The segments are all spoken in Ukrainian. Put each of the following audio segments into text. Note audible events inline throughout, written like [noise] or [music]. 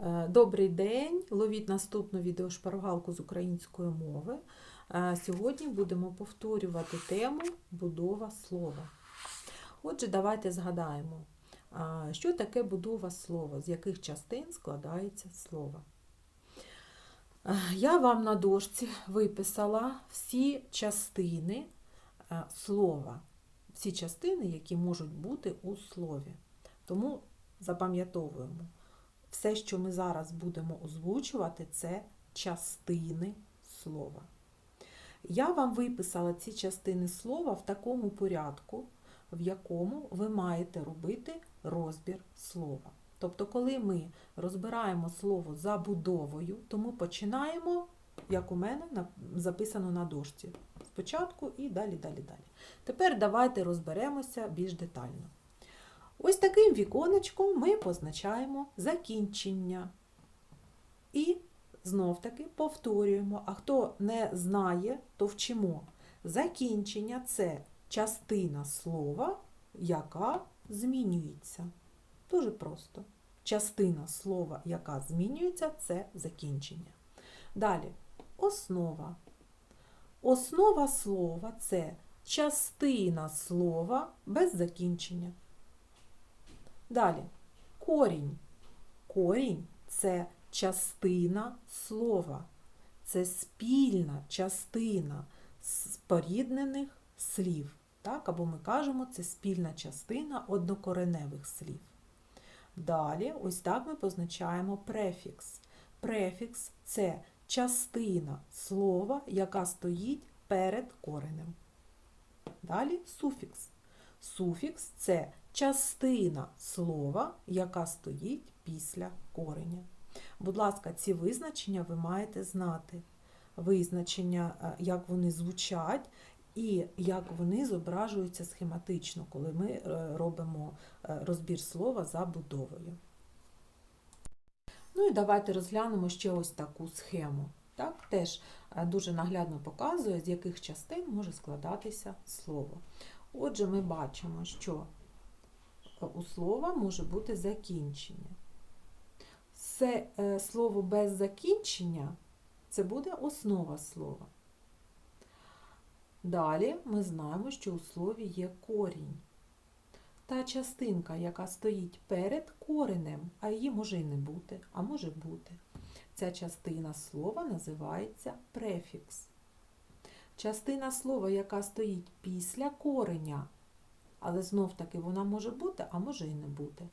Е, Добрий день! Ловіть наступну відеошпаргалку з української мови. Е, Сьогодні будемо повторювати тему будова слова. Отже, давайте згадаємо, що таке будова слова, з яких частин складається слово. Е, Я вам на дошці виписала всі частини слова, всі частини, які можуть бути у слові. Тому запам'ятовуємо. Все, що ми зараз будемо озвучувати, це частини слова. Я вам виписала ці частини слова в такому порядку, в якому ви маєте робити розбір слова. Тобто, коли ми розбираємо слово забудовою, то ми починаємо, як у мене записано на дошці. Спочатку і далі, далі, далі. Тепер давайте розберемося більш детально. Ось таким віконечком ми позначаємо закінчення. І знов-таки повторюємо. А хто не знає, то вчимо. Закінчення це частина слова, яка змінюється. Дуже просто. Частина слова, яка змінюється, це закінчення. Далі основа. Основа слова це частина слова без закінчення. Далі корінь. Корінь це частина слова. Це спільна частина споріднених слів. Так? Або ми кажемо, це спільна частина однокореневих слів. Далі, ось так ми позначаємо префікс. Префікс це частина слова, яка стоїть перед коренем. Далі суфікс. Суфікс це частина слова, яка стоїть після кореня. Будь ласка, ці визначення ви маєте знати. Визначення, е, як вони звучать і як вони зображуються схематично, коли ми е, робимо е, розбір слова за будовою. Ну і давайте розглянемо ще ось таку схему. Так, теж дуже наглядно показує, з яких частин може складатися слово. Отже, ми бачимо, що у слова може бути закінчення. Це е, слово без закінчення це буде основа слова. Далі ми знаємо, що у слові є корінь. Та частинка, яка стоїть перед коренем, а її може і не бути, а може бути. Ця частина слова називається префікс. Частина слова, яка стоїть після кореня, але знов-таки вона може бути, а може і не бути.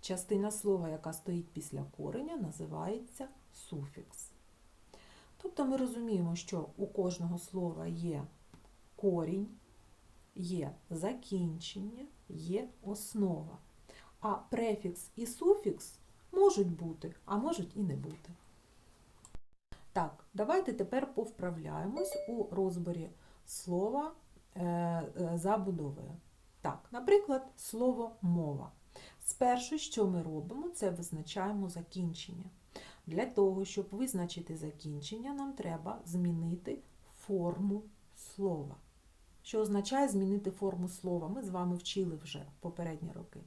Частина слова, яка стоїть після кореня, називається суфікс. Тобто ми розуміємо, що у кожного слова є корінь, є закінчення, є основа. А префікс і суфікс можуть бути, а можуть і не бути. Так, давайте тепер повправляємось у розборі слова е, е, за будовою. Так, наприклад, слово мова. Спершу, що ми робимо, це визначаємо закінчення. Для того, щоб визначити закінчення, нам треба змінити форму слова. Що означає змінити форму слова? Ми з вами вчили вже попередні роки.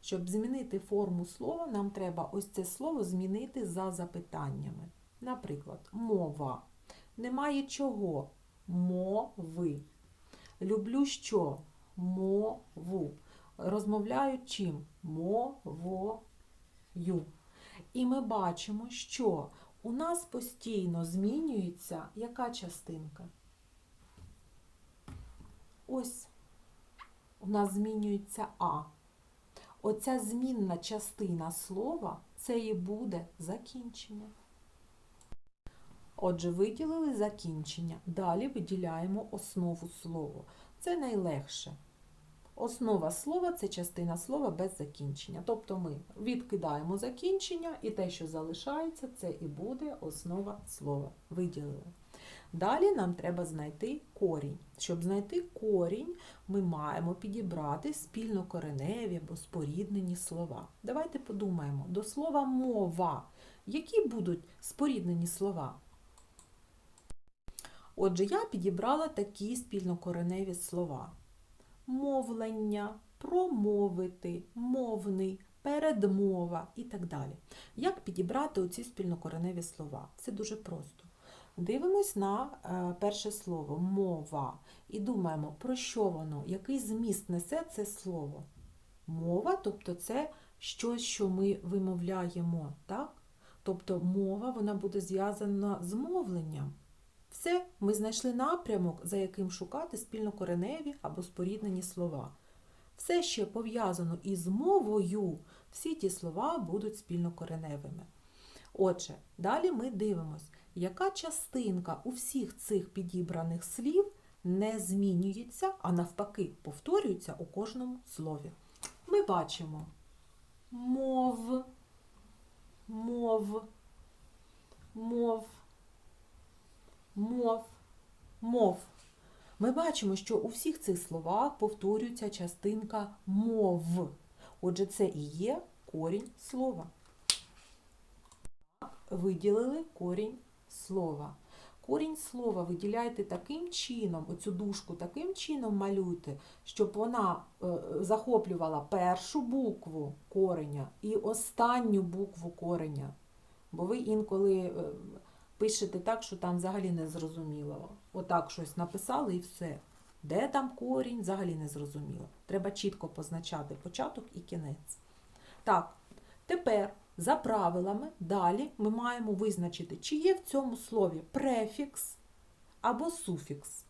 Щоб змінити форму слова, нам треба ось це слово змінити за запитаннями. Наприклад, мова. Немає чого? Мови. Люблю що? Мову. Розмовляю чим? Мовою. І ми бачимо, що у нас постійно змінюється яка частинка? Ось у нас змінюється А. Оця змінна частина слова це і буде закінчення. Отже, виділили закінчення. Далі виділяємо основу слова. Це найлегше. Основа слова це частина слова без закінчення. Тобто ми відкидаємо закінчення, і те, що залишається, це і буде основа слова. Виділили. Далі нам треба знайти корінь. Щоб знайти корінь, ми маємо підібрати спільнокореневі або споріднені слова. Давайте подумаємо, до слова мова. Які будуть споріднені слова? Отже, я підібрала такі спільнокореневі слова: мовлення, промовити, мовний, передмова і так далі. Як підібрати оці спільнокореневі слова? Це дуже просто. Дивимось на е, перше слово мова і думаємо, про що воно, який зміст несе це слово. Мова, тобто це щось, що ми вимовляємо, так? Тобто мова вона буде зв'язана з мовленням. Все, ми знайшли напрямок, за яким шукати спільнокореневі або споріднені слова. Все, що пов'язано із мовою, всі ті слова будуть спільнокореневими. Отже, далі ми дивимось, яка частинка у всіх цих підібраних слів не змінюється, а навпаки, повторюється у кожному слові. Ми бачимо мов, мов, мов, мов, мов. Ми бачимо, що у всіх цих словах повторюється частинка мов. Отже, це і є корінь слова. Виділили корінь слова. Корінь слова виділяйте таким чином, оцю дужку таким чином малюйте, щоб вона е, захоплювала першу букву кореня і останню букву кореня. Бо ви інколи е, пишете так, що там взагалі не зрозуміло. Отак щось написали і все. Де там корінь, взагалі не зрозуміло. Треба чітко позначати початок і кінець. Так, тепер за правилами далі ми маємо визначити, чи є в цьому слові префікс або суфікс.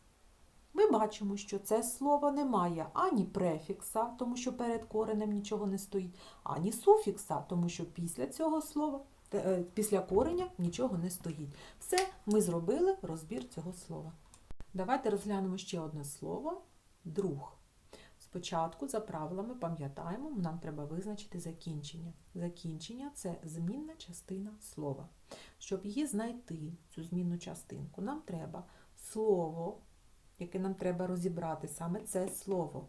Ми бачимо, що це слово не має ані префікса, тому що перед коренем нічого не стоїть, ані суфікса, тому що після цього слова, після кореня нічого не стоїть. Все, ми зробили розбір цього слова. Давайте розглянемо ще одне слово друг. Спочатку, за правилами, пам'ятаємо, нам треба визначити закінчення. Закінчення це змінна частина слова. Щоб її знайти, цю змінну частинку, нам треба слово, яке нам треба розібрати, саме це слово,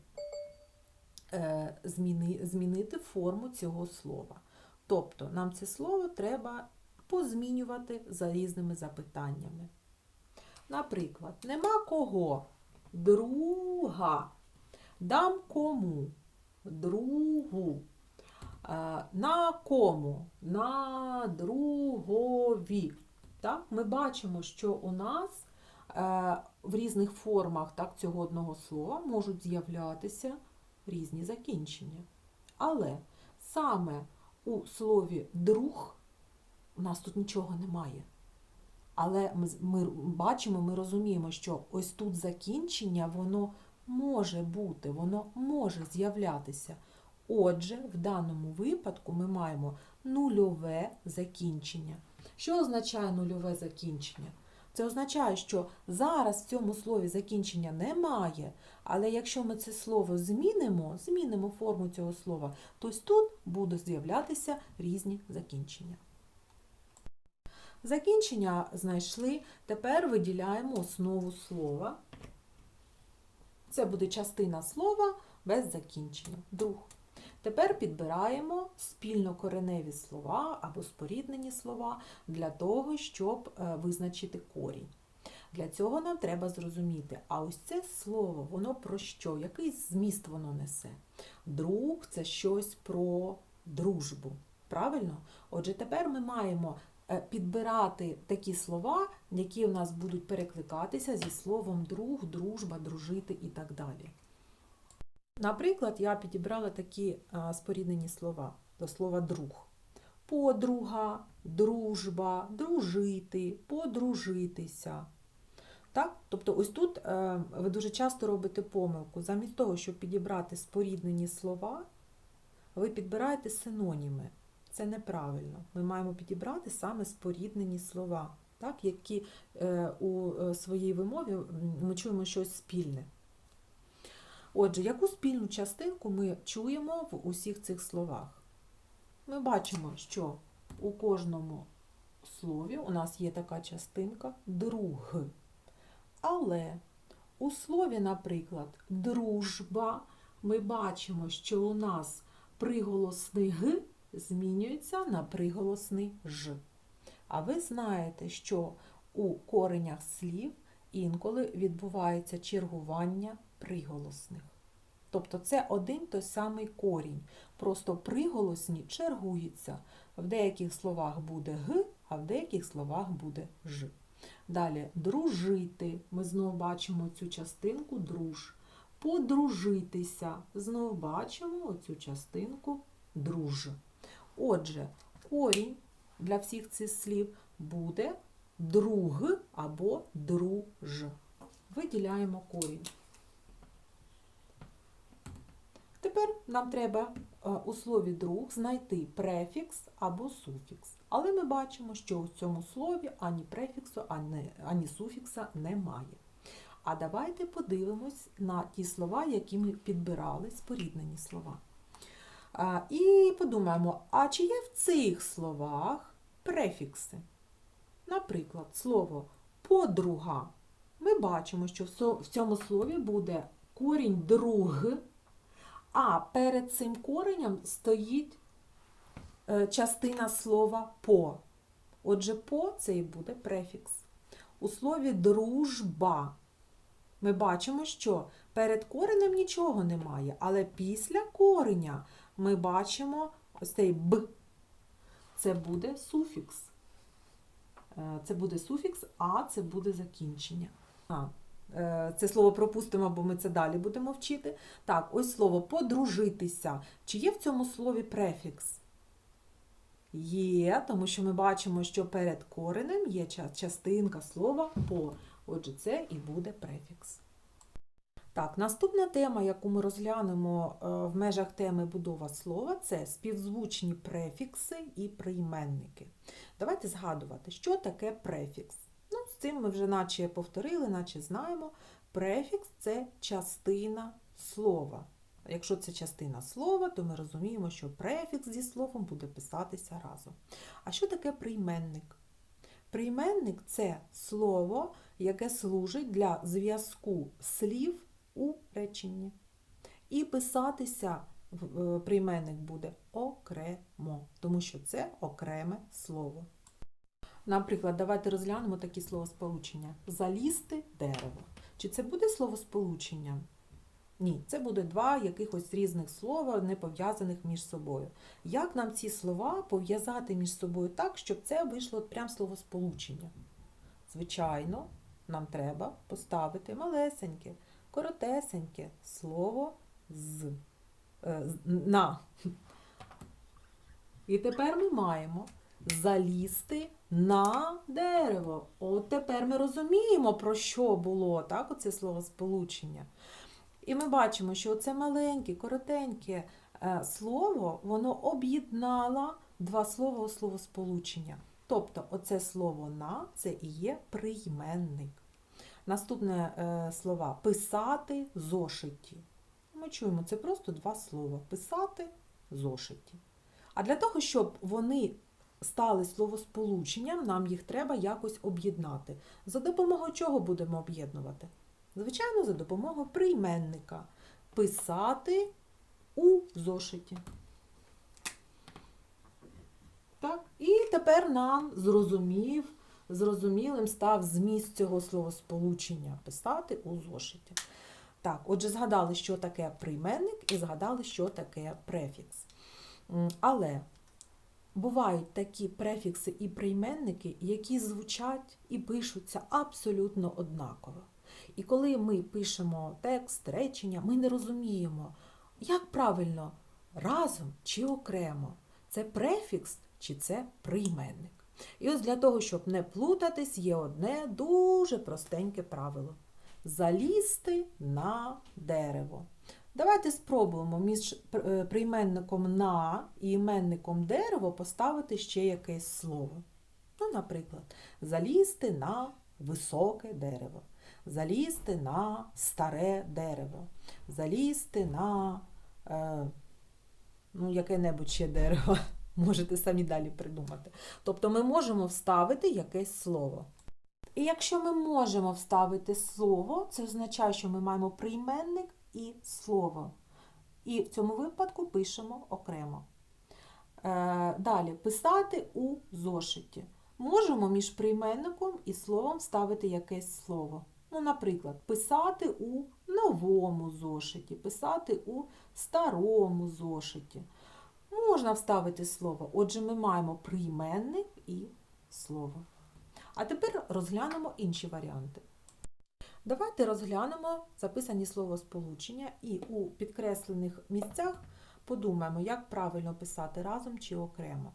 е, зміни, змінити форму цього слова. Тобто нам це слово треба позмінювати за різними запитаннями. Наприклад, нема кого, друга. Дам кому? Другу. Е, На кому? На другові. Так? Ми бачимо, що у нас е, в різних формах так, цього одного слова можуть з'являтися різні закінчення. Але саме у слові друг у нас тут нічого немає. Але ми, бачимо, ми розуміємо, що ось тут закінчення, воно може бути, воно може з'являтися. Отже, в даному випадку ми маємо нульове закінчення. Що означає нульове закінчення? Це означає, що зараз в цьому слові закінчення немає, але якщо ми це слово змінимо, змінимо форму цього слова, то тут будуть з'являтися різні закінчення. Закінчення знайшли, тепер виділяємо основу слова. Це буде частина слова без закінчення. Друг. Тепер підбираємо спільнокореневі слова або споріднені слова для того, щоб е, визначити корінь. Для цього нам треба зрозуміти, а ось це слово, воно про що? Який зміст воно несе? Друг це щось про дружбу. Правильно? Отже, тепер ми маємо е, підбирати такі слова, які у нас будуть перекликатися зі словом друг, дружба, дружити і так далі. Наприклад, я підібрала такі споріднені слова до слова друг. Подруга, дружба, дружити, подружитися. Так? Тобто, ось тут е, ви дуже часто робите помилку. Замість того, щоб підібрати споріднені слова, ви підбираєте синоніми. Це неправильно. Ми маємо підібрати саме споріднені слова, так? які е, у е, своїй вимові ми чуємо щось спільне. Отже, яку спільну частинку ми чуємо в усіх цих словах? Ми бачимо, що у кожному слові у нас є така частинка друг. Але у слові, наприклад, дружба, ми бачимо, що у нас приголосний г змінюється на приголосний ж. А ви знаєте, що у коренях слів інколи відбувається чергування приголосних. Тобто це один той самий корінь. Просто приголосні чергуються. В деяких словах буде г, а в деяких словах буде ж. Далі дружити. Ми знову бачимо цю частинку друж. Подружитися. Знову бачимо оцю частинку друж. Отже, корінь для всіх цих слів буде друг або друж. Виділяємо корінь. Тепер нам треба е, у слові друг знайти префікс або суфікс. Але ми бачимо, що у цьому слові ані префіксу, ані, ані суфікса немає. А давайте подивимось на ті слова, які ми підбирали, споріднені слова. А, І подумаємо, а чи є в цих словах префікси? Наприклад, слово подруга. Ми бачимо, що в цьому слові буде корінь друг, а перед цим коренем стоїть е, частина слова по. Отже, по це і буде префікс. У слові дружба ми бачимо, що перед коренем нічого немає, але після кореня ми бачимо ось цей б. Це буде суфікс. Е, Це буде суфікс, а це буде закінчення. А, це слово пропустимо, бо ми це далі будемо вчити. Так, ось слово подружитися. Чи є в цьому слові префікс? Є, тому що ми бачимо, що перед коренем є частинка слова по. Отже, це і буде префікс. Так, наступна тема, яку ми розглянемо е, в межах теми будова слова, це співзвучні префікси і прийменники. Давайте згадувати, що таке префікс. З цим ми вже наче повторили, наче знаємо. Префікс це частина слова. Якщо це частина слова, то ми розуміємо, що префікс зі словом буде писатися разом. А що таке прийменник? Прийменник це слово, яке служить для зв'язку слів у реченні. І писатися е, прийменник буде окремо, тому що це окреме слово. Наприклад, давайте розглянемо такі словосполучення. Залізти дерево. Чи це буде словосполучення? Ні, це буде два якихось різних слова, не пов'язаних між собою. Як нам ці слова пов'язати між собою так, щоб це вийшло прям словосполучення? Звичайно, нам треба поставити малесеньке, коротесеньке слово з, е, на. І тепер ми маємо залізти на дерево. От тепер ми розуміємо, про що було так, оце словосполучення. І ми бачимо, що це маленьке, коротеньке е, слово, воно об'єднало два слова у словосполучення. Тобто, оце слово на це і є прийменник. Наступне е, слова писати зошиті. Ми чуємо, це просто два слова. Писати зошиті. А для того, щоб вони стали словосполученням, нам їх треба якось об'єднати. За допомогою чого будемо об'єднувати? Звичайно, за допомогою прийменника. Писати у зошиті. Так? І тепер нам зрозумів, зрозумілим став зміст цього словосполучення писати у зошиті. Так, отже, згадали, що таке прийменник, і згадали, що таке префікс. Але бувають такі префікси і прийменники, які звучать і пишуться абсолютно однаково. І коли ми пишемо текст, речення, ми не розуміємо, як правильно разом чи окремо. Це префікс чи це прийменник. І ось для того, щоб не плутатись, є одне дуже простеньке правило: залізти на дерево. Давайте спробуємо між е, прийменником на і іменником дерево поставити ще якесь слово. Ну, наприклад, залізти на високе дерево, залізти на старе дерево, залізти на е, ну, яке-небудь ще дерево. [laughs] Можете самі далі придумати. Тобто ми можемо вставити якесь слово. І якщо ми можемо вставити слово, це означає, що ми маємо прийменник і слово. І в цьому випадку пишемо окремо. Е, Далі писати у зошиті. Можемо між прийменником і словом ставити якесь слово. Ну, наприклад, писати у новому зошиті, писати у старому зошиті. Можна вставити слово. Отже, ми маємо прийменник і слово. А тепер розглянемо інші варіанти. Давайте розглянемо записані словосполучення і у підкреслених місцях подумаємо, як правильно писати разом чи окремо.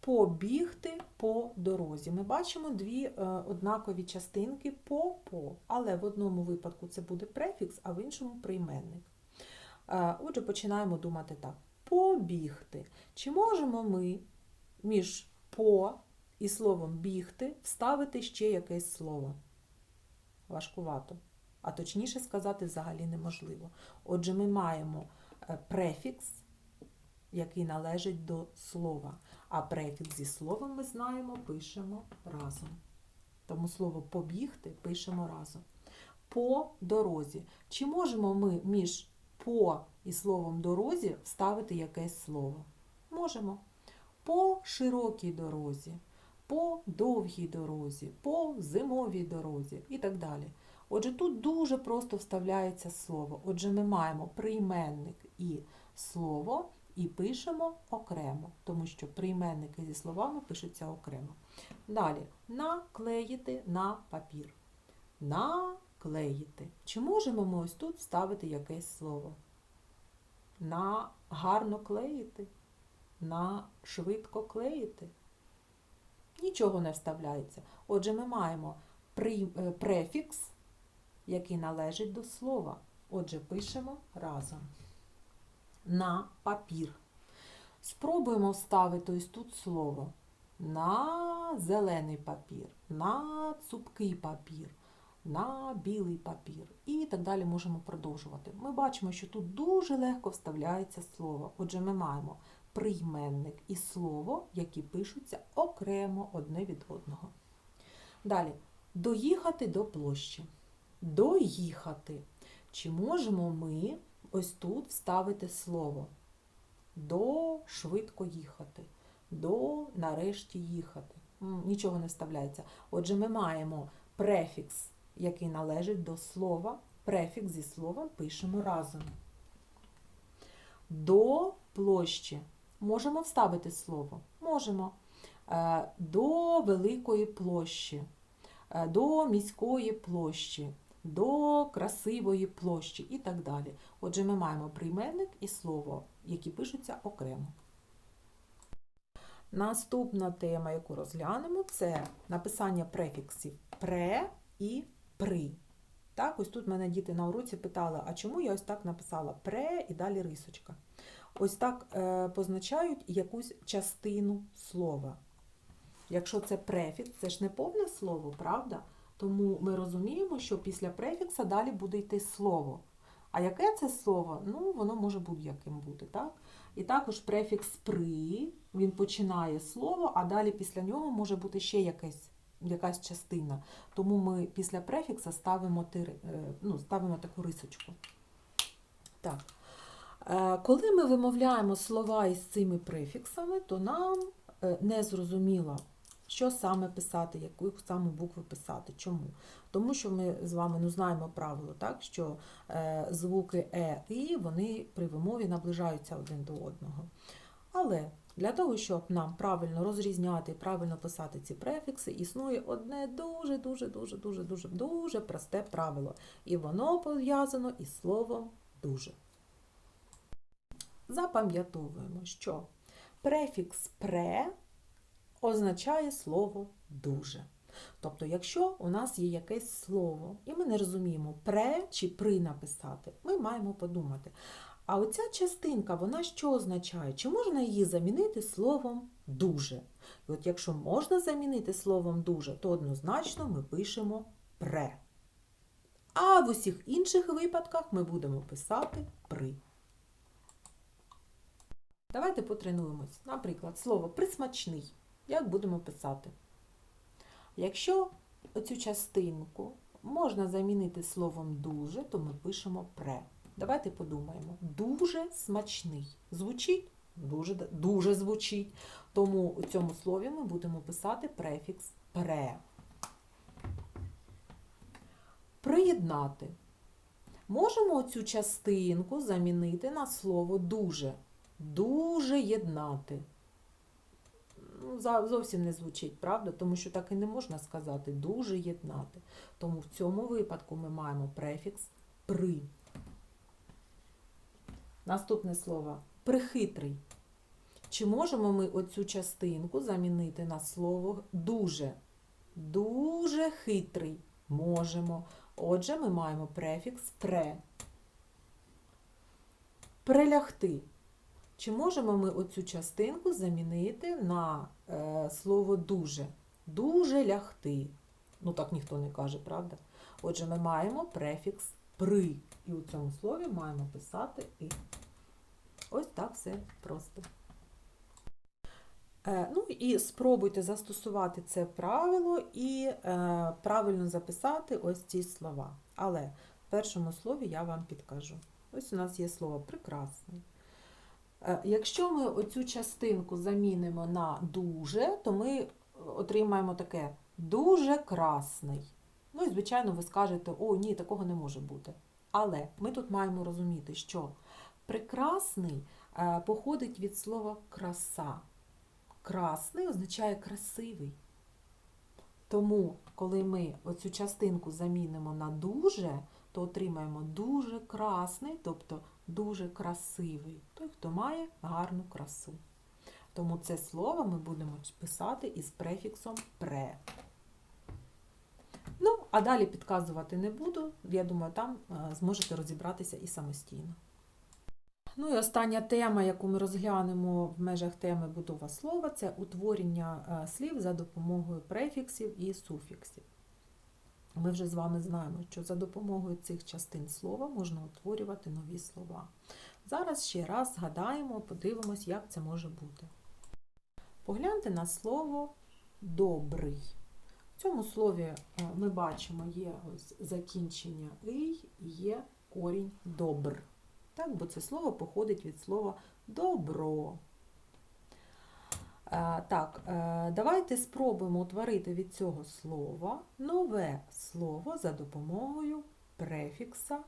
Побігти по дорозі. Ми бачимо дві е, однакові частинки по-по, але в одному випадку це буде префікс, а в іншому прийменник. Е, отже, починаємо думати так. Побігти. Чи можемо ми між по і словом бігти вставити ще якесь слово? Важкувато. А точніше сказати, взагалі неможливо. Отже, ми маємо е, префікс, який належить до слова. А префікс зі словом ми знаємо, пишемо разом. Тому слово побігти пишемо разом. По дорозі. Чи можемо ми між по і словом дорозі вставити якесь слово? Можемо. По широкій дорозі, по довгій дорозі, по зимовій дорозі і так далі. Отже, тут дуже просто вставляється слово. Отже, ми маємо прийменник і слово і пишемо окремо, тому що прийменники зі словами пишуться окремо. Далі наклеїти на папір. Наклеїти. Чи можемо ми ось тут вставити якесь слово? На гарно клеїти, на швидко клеїти. Нічого не вставляється. Отже, ми маємо е, префікс, який належить до слова. Отже, пишемо разом. На папір. Спробуємо вставити ось тут слово. На зелений папір, на цупкий папір, на білий папір. І так далі можемо продовжувати. Ми бачимо, що тут дуже легко вставляється слово. Отже, ми маємо прийменник і слово, які пишуться окремо одне від одного. Далі, доїхати до площі. Доїхати. Чи можемо ми ось тут вставити слово? До швидко їхати, до нарешті їхати. Нічого не вставляється. Отже, ми маємо префікс, який належить до слова. Префікс зі словом пишемо разом. До площі. Можемо вставити слово? Можемо. Е, До великої площі, е, до міської площі, до красивої площі і так далі. Отже, ми маємо прийменник і слово, які пишуться окремо. Наступна тема, яку розглянемо, це написання префіксів пре і при. Так, ось тут мене діти на уроці питали, а чому я ось так написала пре і далі рисочка. Ось так е, позначають якусь частину слова. Якщо це префікс, це ж не повне слово, правда? Тому ми розуміємо, що після префікса далі буде йти слово. А яке це слово? Ну, воно може будь-яким бути, так? І також префікс при, він починає слово, а далі після нього може бути ще якась, якась частина. Тому ми після префікса ставимо, е, ну, ставимо таку рисочку. Так. Е, Коли ми вимовляємо слова із цими префіксами, то нам е, не зрозуміло, що саме писати, яку саме букву писати. Чому? Тому що ми з вами ну, знаємо правило, так, що е, звуки Е і вони при вимові наближаються один до одного. Але для того, щоб нам правильно розрізняти і правильно писати ці префікси, існує одне дуже, дуже, дуже, дуже, дуже, дуже просте правило. І воно пов'язано із словом дуже. Запам'ятовуємо, що префікс пре означає слово дуже. Тобто, якщо у нас є якесь слово, і ми не розуміємо, пре чи при написати, ми маємо подумати. А оця частинка, вона що означає? Чи можна її замінити словом дуже? І от якщо можна замінити словом дуже, то однозначно ми пишемо пре. А в усіх інших випадках ми будемо писати при. Давайте потренуємось. Наприклад, слово присмачний. Як будемо писати? Якщо оцю частинку можна замінити словом дуже, то ми пишемо пре. Давайте подумаємо. Дуже смачний. Звучить? Дуже, дуже звучить. Тому у цьому слові ми будемо писати префікс пре. Приєднати. Можемо цю частинку замінити на слово дуже. Дуже єднати. Ну, Зовсім не звучить, правда? Тому що так і не можна сказати дуже єднати. Тому в цьому випадку ми маємо префікс при. Наступне слово прихитрий. Чи можемо ми оцю частинку замінити на слово дуже? Дуже хитрий. Можемо. Отже, ми маємо префікс пре. Прилягти. Чи можемо ми оцю частинку замінити на е, слово дуже? Дуже лягти. Ну так ніхто не каже, правда? Отже, ми маємо префікс при. І у цьому слові маємо писати і. Ось так все просто. Е, Ну і спробуйте застосувати це правило і е, правильно записати ось ці слова. Але в першому слові я вам підкажу. Ось у нас є слово прекрасний. Е, Якщо ми оцю частинку замінимо на дуже, то ми отримаємо таке дуже красний. Ну і, звичайно, ви скажете, о, ні, такого не може бути. Але ми тут маємо розуміти, що прекрасний е, походить від слова краса. Красний означає красивий. Тому, коли ми оцю частинку замінимо на дуже, то отримаємо дуже красний, тобто дуже красивий. Той, хто має гарну красу. Тому це слово ми будемо писати із префіксом пре. Ну, а далі підказувати не буду. Я думаю, там е, зможете розібратися і самостійно. Ну і остання тема, яку ми розглянемо в межах теми будова слова, це утворення е, слів за допомогою префіксів і суфіксів. Ми вже з вами знаємо, що за допомогою цих частин слова можна утворювати нові слова. Зараз ще раз згадаємо, подивимось, як це може бути. Погляньте на слово добрий. В цьому слові е, ми бачимо є ось закінчення «ий» і є корінь добр. Так, бо це слово походить від слова добро. Е, Так, е, давайте спробуємо утворити від цього слова нове слово за допомогою префікса,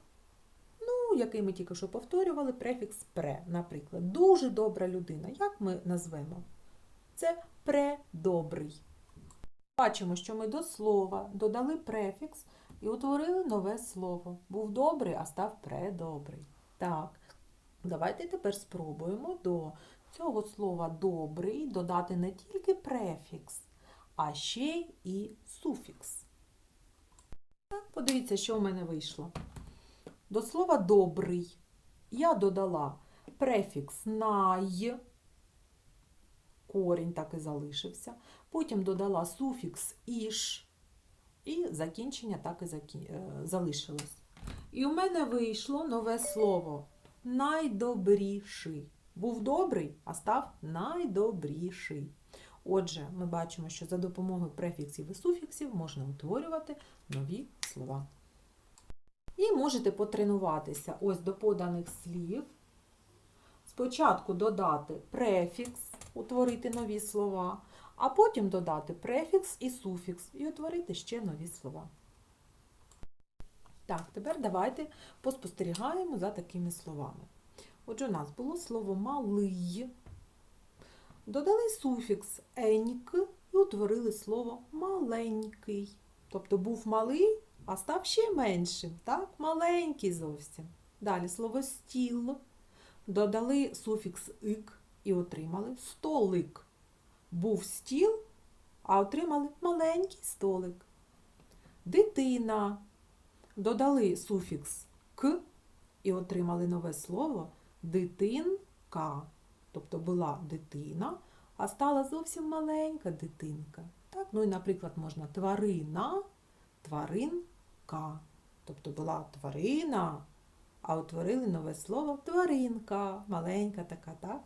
ну, який ми тільки що повторювали, префікс пре. Наприклад, дуже добра людина. Як ми назвемо? Це предобрий. Бачимо, що ми до слова додали префікс і утворили нове слово. Був добрий, а став предобрий. Так, давайте тепер спробуємо до цього слова добрий додати не тільки префікс, а ще і суфікс. Подивіться, що в мене вийшло. До слова добрий я додала префікс най, корінь так і залишився. Потім додала суфікс іш, і закінчення так і закі- е, залишилось. І у мене вийшло нове слово найдобріший. Був добрий, а став найдобріший. Отже, ми бачимо, що за допомогою префіксів і суфіксів можна утворювати нові слова. І можете потренуватися ось до поданих слів. Спочатку додати префікс, утворити нові слова, а потім додати префікс і суфікс і утворити ще нові слова. Так, тепер давайте поспостерігаємо за такими словами. Отже, у нас було слово малий. Додали суфікс еньк і утворили слово маленький. Тобто був малий, а став ще меншим. Так? Маленький зовсім. Далі слово стіл. Додали суфікс ик і отримали столик. Був стіл, а отримали маленький столик. Дитина. Додали суфікс к і отримали нове слово дитинка. Тобто була дитина, а стала зовсім маленька дитинка. Так? Ну і, наприклад, можна тварина, тваринка. Тобто була тварина, а утворили нове слово тваринка, маленька така, так?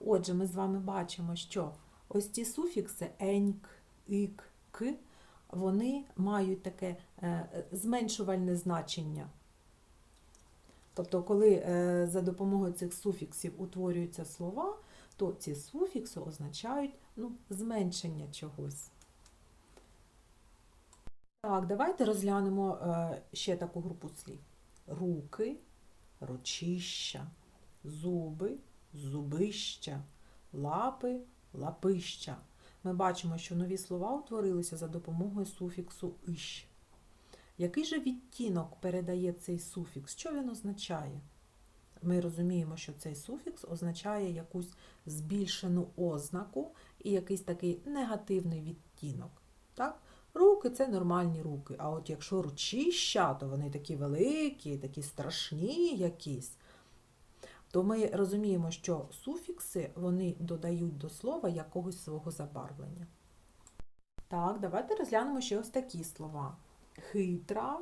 Отже, ми з вами бачимо, що ось ці суфікси еньк, ік, к, вони мають таке е, зменшувальне значення. Тобто, коли е, за допомогою цих суфіксів утворюються слова, то ці суфікси означають ну, зменшення чогось. Так, давайте розглянемо е, ще таку групу слів. руки, ручища, зуби, зубища, лапи, лапища. Ми бачимо, що нові слова утворилися за допомогою суфіксу «ищ». Який же відтінок передає цей суфікс? Що він означає? Ми розуміємо, що цей суфікс означає якусь збільшену ознаку і якийсь такий негативний відтінок. Так? Руки це нормальні руки. А от якщо ручища, то вони такі великі, такі страшні якісь. То ми розуміємо, що суфікси вони додають до слова якогось свого забарвлення. Так, давайте розглянемо ще ось такі слова. Хитра,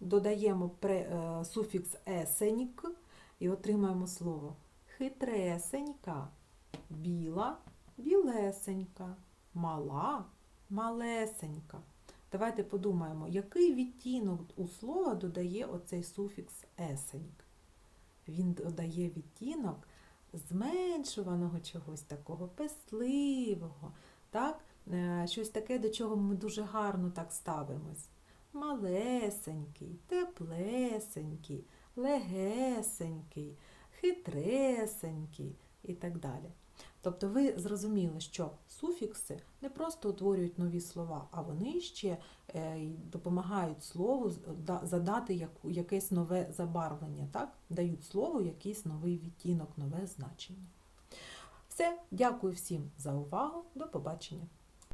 додаємо е, суфікс есенік і отримаємо слово хитресенька, біла, білесенька, мала, малесенька. Давайте подумаємо, який відтінок у слова додає оцей суфікс есенік. Він додає відтінок зменшуваного чогось такого, песливого, так? Е, щось таке, до чого ми дуже гарно так ставимось. Малесенький, теплесенький, легесенький, хитресенький і так далі. Тобто ви зрозуміли, що суфікси не просто утворюють нові слова, а вони ще е, допомагають слову задати якесь нове забарвлення, так? дають слову якийсь новий відтінок, нове значення. Все, дякую всім за увагу. До побачення.